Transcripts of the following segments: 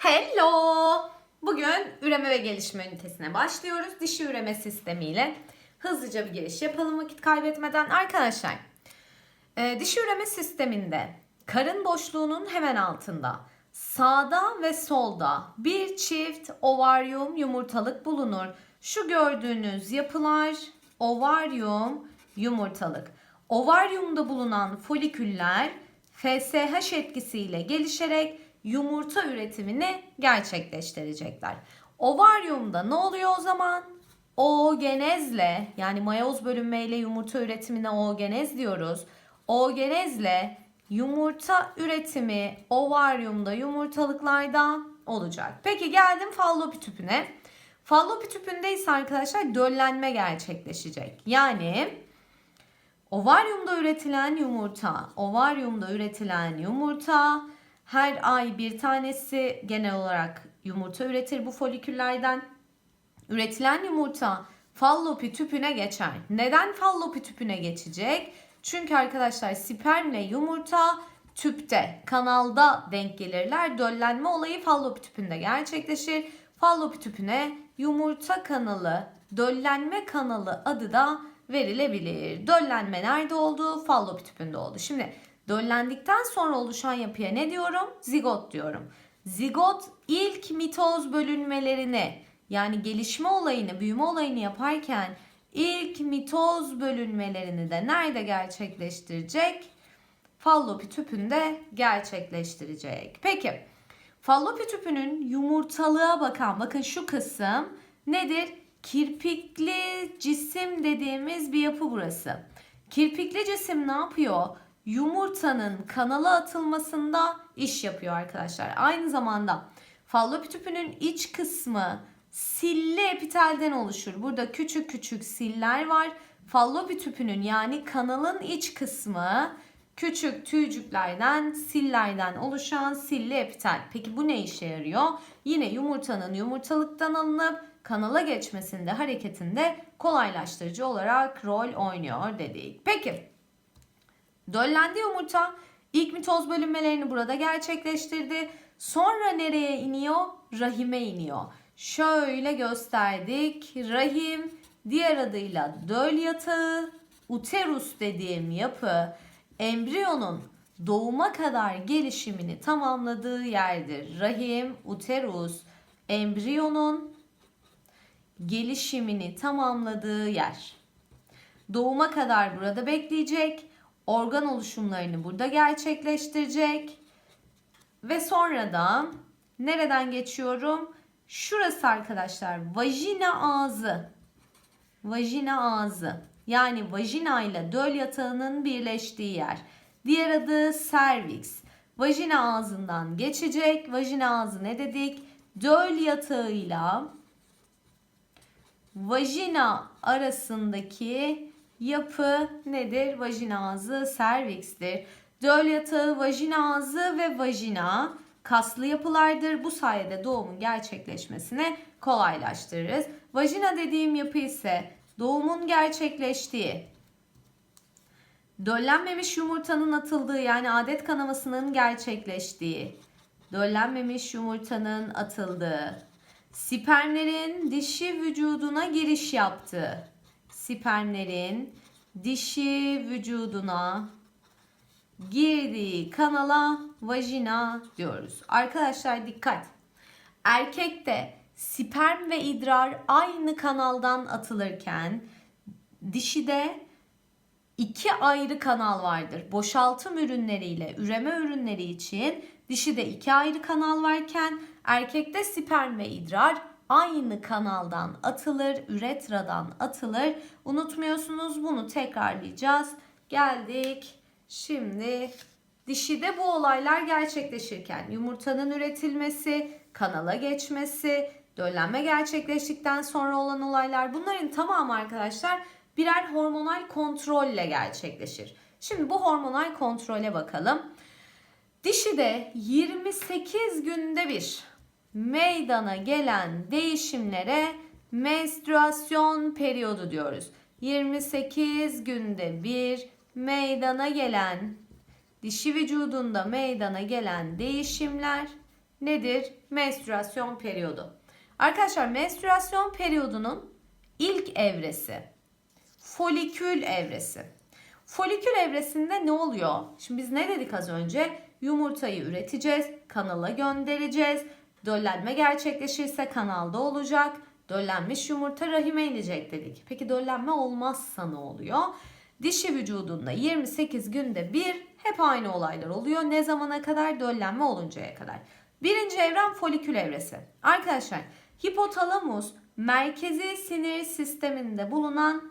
Hello! Bugün üreme ve gelişme ünitesine başlıyoruz. Dişi üreme sistemiyle hızlıca bir giriş yapalım vakit kaybetmeden. Arkadaşlar, e, dişi üreme sisteminde karın boşluğunun hemen altında sağda ve solda bir çift ovaryum yumurtalık bulunur. Şu gördüğünüz yapılar ovaryum yumurtalık. Ovaryumda bulunan foliküller FSH etkisiyle gelişerek yumurta üretimini gerçekleştirecekler. Ovaryumda ne oluyor o zaman? Oogenezle yani mayoz bölünmeyle yumurta üretimine oogenez diyoruz. Oogenezle yumurta üretimi ovaryumda yumurtalıklarda olacak. Peki geldim fallopi tüpüne. Fallopi tüpünde ise arkadaşlar döllenme gerçekleşecek. Yani Ovaryumda üretilen yumurta, ovaryumda üretilen yumurta her ay bir tanesi genel olarak yumurta üretir bu foliküllerden. Üretilen yumurta fallopi tüpüne geçer. Neden fallopi tüpüne geçecek? Çünkü arkadaşlar spermle yumurta tüpte, kanalda denk gelirler. Döllenme olayı fallopi tüpünde gerçekleşir. Fallopi tüpüne yumurta kanalı, döllenme kanalı adı da verilebilir. Döllenme nerede oldu? Fallopi tüpünde oldu. Şimdi döllendikten sonra oluşan yapıya ne diyorum? Zigot diyorum. Zigot ilk mitoz bölünmelerini yani gelişme olayını, büyüme olayını yaparken ilk mitoz bölünmelerini de nerede gerçekleştirecek? Fallopi tüpünde gerçekleştirecek. Peki fallopi tüpünün yumurtalığa bakan bakın şu kısım nedir? Kirpikli cisim dediğimiz bir yapı burası. Kirpikli cisim ne yapıyor? Yumurtanın kanala atılmasında iş yapıyor arkadaşlar. Aynı zamanda fallopi tüpünün iç kısmı silli epitelden oluşur. Burada küçük küçük siller var. Fallopi tüpünün yani kanalın iç kısmı küçük tüycüklerden, sillerden oluşan silli epitel. Peki bu ne işe yarıyor? Yine yumurtanın yumurtalıktan alınıp kanala geçmesinde, hareketinde kolaylaştırıcı olarak rol oynuyor dedik. Peki, döllendi yumurta ilk mitoz bölünmelerini burada gerçekleştirdi. Sonra nereye iniyor? Rahime iniyor. Şöyle gösterdik. Rahim diğer adıyla döl yatağı, uterus dediğim yapı embriyonun doğuma kadar gelişimini tamamladığı yerdir. Rahim, uterus, embriyonun gelişimini tamamladığı yer. Doğuma kadar burada bekleyecek, organ oluşumlarını burada gerçekleştirecek ve sonra da nereden geçiyorum? Şurası arkadaşlar vajina ağzı. Vajina ağzı. Yani vajina ile döl yatağının birleştiği yer. Diğer adı cervix. Vajina ağzından geçecek. Vajina ağzı ne dedik? Döl yatağıyla vajina arasındaki yapı nedir? Vajina ağzı servikstir. Döl yatağı, vajina ağzı ve vajina kaslı yapılardır. Bu sayede doğumun gerçekleşmesini kolaylaştırırız. Vajina dediğim yapı ise doğumun gerçekleştiği, döllenmemiş yumurtanın atıldığı yani adet kanamasının gerçekleştiği, döllenmemiş yumurtanın atıldığı, spermlerin dişi vücuduna giriş yaptığı, spermlerin dişi vücuduna girdiği kanala vajina diyoruz. Arkadaşlar dikkat. Erkekte sperm ve idrar aynı kanaldan atılırken dişide iki ayrı kanal vardır. Boşaltım ürünleriyle üreme ürünleri için dişide iki ayrı kanal varken erkekte sperm ve idrar aynı kanaldan atılır, üretradan atılır. Unutmuyorsunuz bunu tekrarlayacağız. Geldik. Şimdi dişide bu olaylar gerçekleşirken yumurtanın üretilmesi, kanala geçmesi, döllenme gerçekleştikten sonra olan olaylar bunların tamamı arkadaşlar birer hormonal kontrolle gerçekleşir. Şimdi bu hormonal kontrole bakalım. Dişide 28 günde bir meydana gelen değişimlere menstrüasyon periyodu diyoruz. 28 günde bir meydana gelen dişi vücudunda meydana gelen değişimler nedir? menstrüasyon periyodu. Arkadaşlar menstrüasyon periyodunun ilk evresi folikül evresi. Folikül evresinde ne oluyor? Şimdi biz ne dedik az önce? Yumurtayı üreteceğiz, kanala göndereceğiz. Döllenme gerçekleşirse kanalda olacak. Döllenmiş yumurta rahime inecek dedik. Peki döllenme olmazsa ne oluyor? Dişi vücudunda 28 günde bir hep aynı olaylar oluyor. Ne zamana kadar? Döllenme oluncaya kadar. Birinci evren folikül evresi. Arkadaşlar hipotalamus merkezi sinir sisteminde bulunan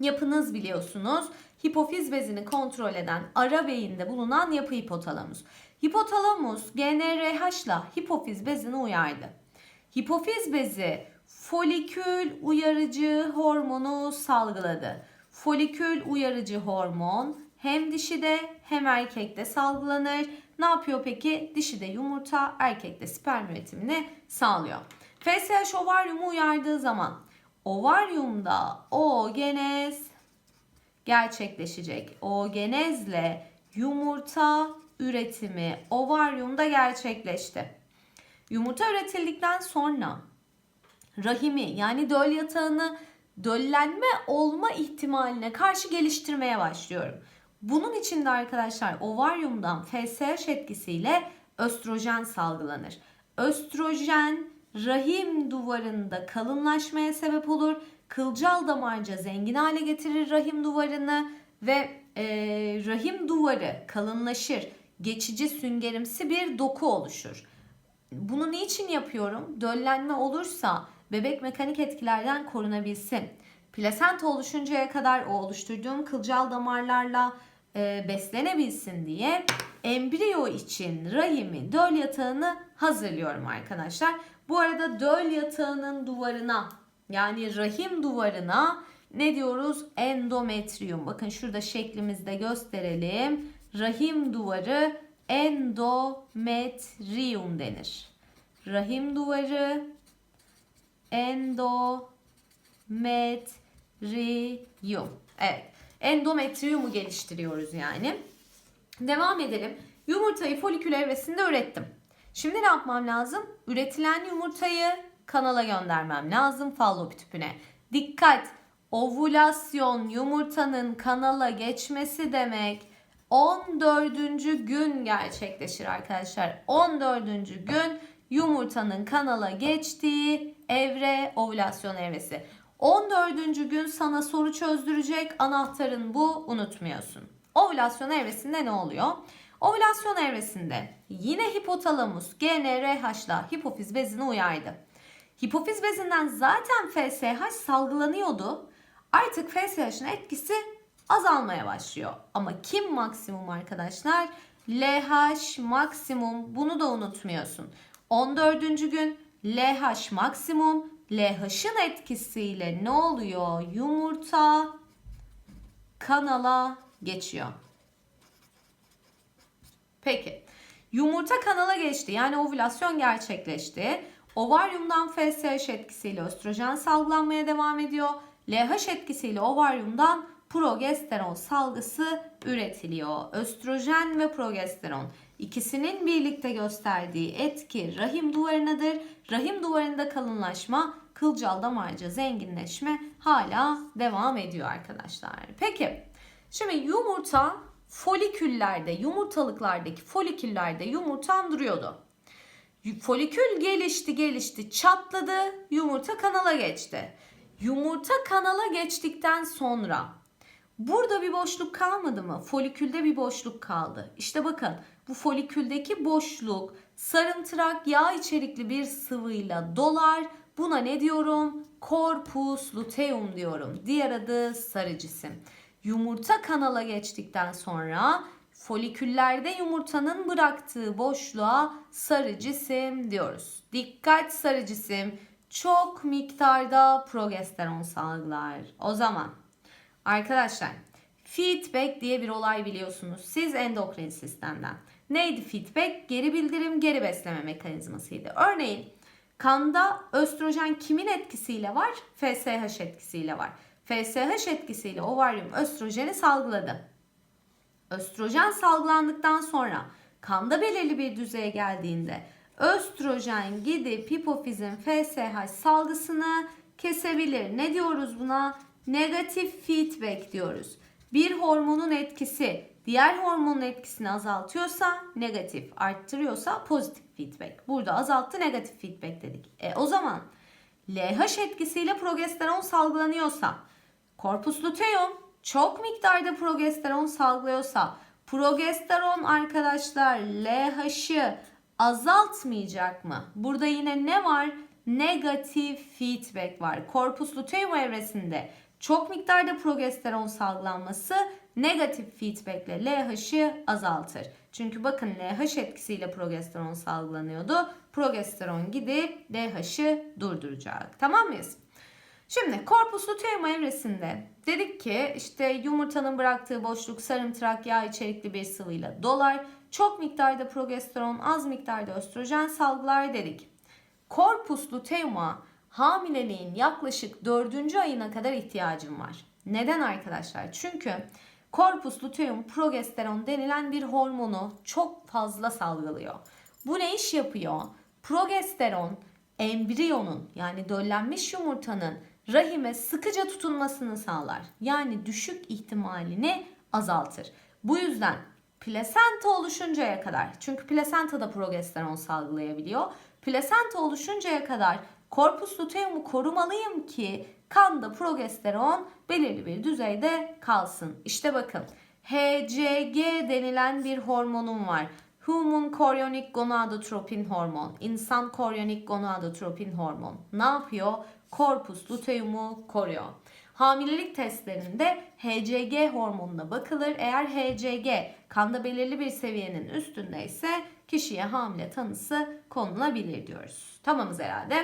yapınız biliyorsunuz. Hipofiz bezini kontrol eden ara beyinde bulunan yapı hipotalamus. Hipotalamus GNRH ile hipofiz bezini uyardı. Hipofiz bezi folikül uyarıcı hormonu salgıladı. Folikül uyarıcı hormon hem dişide hem erkekte salgılanır. Ne yapıyor peki? Dişide yumurta, erkekte sperm üretimini sağlıyor. FSH ovaryumu uyardığı zaman ovaryumda oogenez gerçekleşecek. Oogenezle yumurta üretimi ovaryumda gerçekleşti. Yumurta üretildikten sonra rahimi yani döl yatağını döllenme olma ihtimaline karşı geliştirmeye başlıyorum. Bunun için de arkadaşlar ovaryumdan FSH etkisiyle östrojen salgılanır. Östrojen rahim duvarında kalınlaşmaya sebep olur. Kılcal damarca zengin hale getirir rahim duvarını ve e, rahim duvarı kalınlaşır. Geçici süngerimsi bir doku oluşur. Bunu niçin yapıyorum? Döllenme olursa bebek mekanik etkilerden korunabilsin. Plasenta oluşuncaya kadar o oluşturduğum kılcal damarlarla e, beslenebilsin diye embriyo için rahimi döl yatağını hazırlıyorum arkadaşlar. Bu arada döl yatağının duvarına yani rahim duvarına ne diyoruz? Endometrium. Bakın şurada şeklimizde gösterelim. Rahim duvarı endometrium denir. Rahim duvarı endometrium. Evet. Endometriumu geliştiriyoruz yani. Devam edelim. Yumurtayı folikül evresinde ürettim. Şimdi ne yapmam lazım? Üretilen yumurtayı kanala göndermem lazım fallopi tüpüne. Dikkat! Ovülasyon yumurtanın kanala geçmesi demek 14. gün gerçekleşir arkadaşlar. 14. gün yumurtanın kanala geçtiği evre ovülasyon evresi. 14. gün sana soru çözdürecek anahtarın bu unutmuyorsun. Ovülasyon evresinde ne oluyor? Ovülasyon evresinde yine hipotalamus GNRH'la hipofiz bezini uyardı. Hipofiz bezinden zaten FSH salgılanıyordu. Artık FSH'ın etkisi azalmaya başlıyor. Ama kim maksimum arkadaşlar? LH maksimum. Bunu da unutmuyorsun. 14. gün LH maksimum. LH'ın etkisiyle ne oluyor? Yumurta kanala geçiyor. Peki. Yumurta kanala geçti. Yani ovülasyon gerçekleşti. Ovaryumdan FSH etkisiyle östrojen salgılanmaya devam ediyor. LH etkisiyle ovaryumdan progesteron salgısı üretiliyor. Östrojen ve progesteron ikisinin birlikte gösterdiği etki rahim duvarınadır. Rahim duvarında kalınlaşma, kılcal damarca zenginleşme hala devam ediyor arkadaşlar. Peki şimdi yumurta foliküllerde, yumurtalıklardaki foliküllerde yumurtam duruyordu. Folikül gelişti gelişti çatladı yumurta kanala geçti. Yumurta kanala geçtikten sonra burada bir boşluk kalmadı mı? Folikülde bir boşluk kaldı. İşte bakın bu foliküldeki boşluk sarımtırak yağ içerikli bir sıvıyla dolar. Buna ne diyorum? Corpus luteum diyorum. Diğer adı sarı cisim. Yumurta kanala geçtikten sonra foliküllerde yumurtanın bıraktığı boşluğa sarı cisim diyoruz. Dikkat sarı cisim çok miktarda progesteron salgılar. O zaman arkadaşlar feedback diye bir olay biliyorsunuz siz endokrin sistemden. Neydi feedback? Geri bildirim, geri besleme mekanizmasıydı. Örneğin kanda östrojen kimin etkisiyle var? FSH etkisiyle var. FSH etkisiyle ovaryum östrojeni salgıladı. Östrojen salgılandıktan sonra kanda belirli bir düzeye geldiğinde östrojen gidip hipofizin FSH salgısını kesebilir. Ne diyoruz buna? Negatif feedback diyoruz. Bir hormonun etkisi diğer hormonun etkisini azaltıyorsa negatif, arttırıyorsa pozitif feedback. Burada azalttı negatif feedback dedik. E o zaman LH etkisiyle progesteron salgılanıyorsa, korpus luteum çok miktarda progesteron salgılıyorsa, progesteron arkadaşlar LH'ı azaltmayacak mı? Burada yine ne var? Negatif feedback var. Korpus luteum evresinde çok miktarda progesteron salgılanması negatif feedback ile LH'ı azaltır. Çünkü bakın LH etkisiyle progesteron salgılanıyordu. Progesteron gidip LH'ı durduracak. Tamam mıyız? Şimdi korpus luteum evresinde dedik ki işte yumurtanın bıraktığı boşluk sarımtırak yağ içerikli bir sıvıyla dolar. Çok miktarda progesteron, az miktarda östrojen salgılar dedik. Korpus luteum'a hamileliğin yaklaşık 4. ayına kadar ihtiyacım var. Neden arkadaşlar? Çünkü korpus luteum progesteron denilen bir hormonu çok fazla salgılıyor. Bu ne iş yapıyor? Progesteron embriyonun yani döllenmiş yumurtanın rahime sıkıca tutunmasını sağlar. Yani düşük ihtimalini azaltır. Bu yüzden plasenta oluşuncaya kadar çünkü plasenta da progesteron salgılayabiliyor. Plasenta oluşuncaya kadar korpus luteumu korumalıyım ki kanda progesteron belirli bir düzeyde kalsın. İşte bakın HCG denilen bir hormonum var. Human chorionic gonadotropin hormon, insan chorionic gonadotropin hormon. Ne yapıyor? Korpus luteumu koruyor. Hamilelik testlerinde HCG hormonuna bakılır. Eğer HCG kanda belirli bir seviyenin üstündeyse kişiye hamile tanısı konulabilir diyoruz. Tamamız herhalde.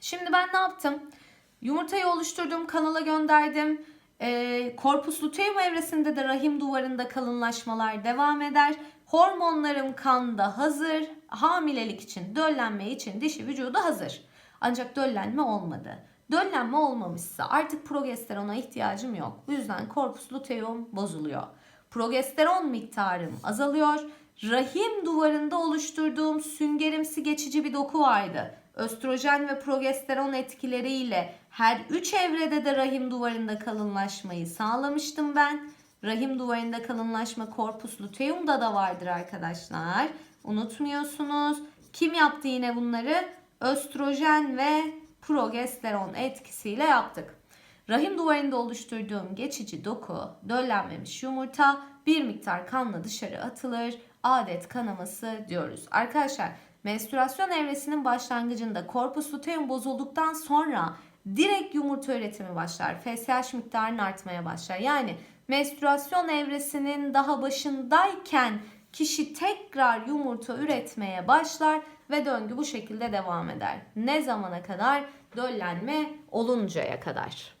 Şimdi ben ne yaptım? Yumurtayı oluşturdum, kanala gönderdim. Ee, korpus luteum evresinde de rahim duvarında kalınlaşmalar devam eder. Hormonlarım kanda hazır. Hamilelik için, döllenme için dişi vücudu hazır. Ancak döllenme olmadı. Döllenme olmamışsa artık progesterona ihtiyacım yok. Bu yüzden korpus luteum bozuluyor. Progesteron miktarım azalıyor. Rahim duvarında oluşturduğum süngerimsi geçici bir doku vardı. Östrojen ve progesteron etkileriyle her üç evrede de rahim duvarında kalınlaşmayı sağlamıştım ben. Rahim duvarında kalınlaşma korpus luteum'da da vardır arkadaşlar. Unutmuyorsunuz. Kim yaptı yine bunları? Östrojen ve progesteron etkisiyle yaptık. Rahim duvarında oluşturduğum geçici doku, döllenmemiş yumurta bir miktar kanla dışarı atılır. Adet kanaması diyoruz. Arkadaşlar menstruasyon evresinin başlangıcında korpus luteum bozulduktan sonra direkt yumurta üretimi başlar. FSH miktarının artmaya başlar. Yani menstruasyon evresinin daha başındayken kişi tekrar yumurta üretmeye başlar ve döngü bu şekilde devam eder. Ne zamana kadar? Döllenme oluncaya kadar.